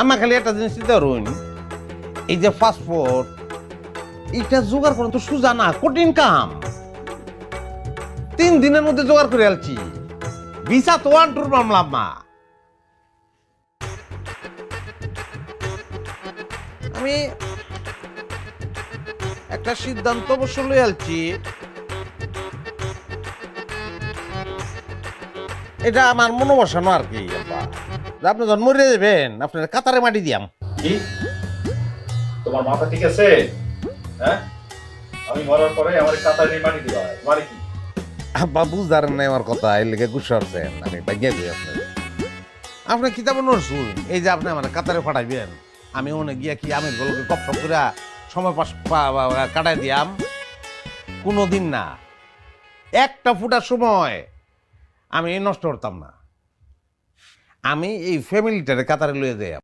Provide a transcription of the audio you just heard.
আমার খালি একটা জিনিস করুন এই যে পাসপোর্ট এটা জোগাড় তো সুজা না, কঠিন কাম। তিন দিনের মধ্যে জোগাড় করে আলছি ভিসা তো ওয়ান টুর মামলাম না। আমি একটা সিদ্ধান্ত অবশ্য লই আলছি এটা আমার মনে আর কি। আপনি যখন মরে যাবেন আপনার কাতারে মাটি দিয়াম। কি? তোমার মাথা ঠিক আছে? হ্যাঁ? আমি মরার পরে আমার কাতার মাটি দিবা মানে কি? আব্বা বুঝদারেন না আমার কথা লেগে গুসা আমি আপনার। আপনি কিতাব এই যে আপনি আমার কাতারে ফাটাইবেন আমি ওনে গিয়া কি আমি গলকে কপ করে সময় পাস কাটাই দিয়াম? কোনো দিন না। একটা ফুটার সময় আমি নষ্ট করতাম না। আমি এই ফ্যামিলিটারে কাতারে লয়ে যাই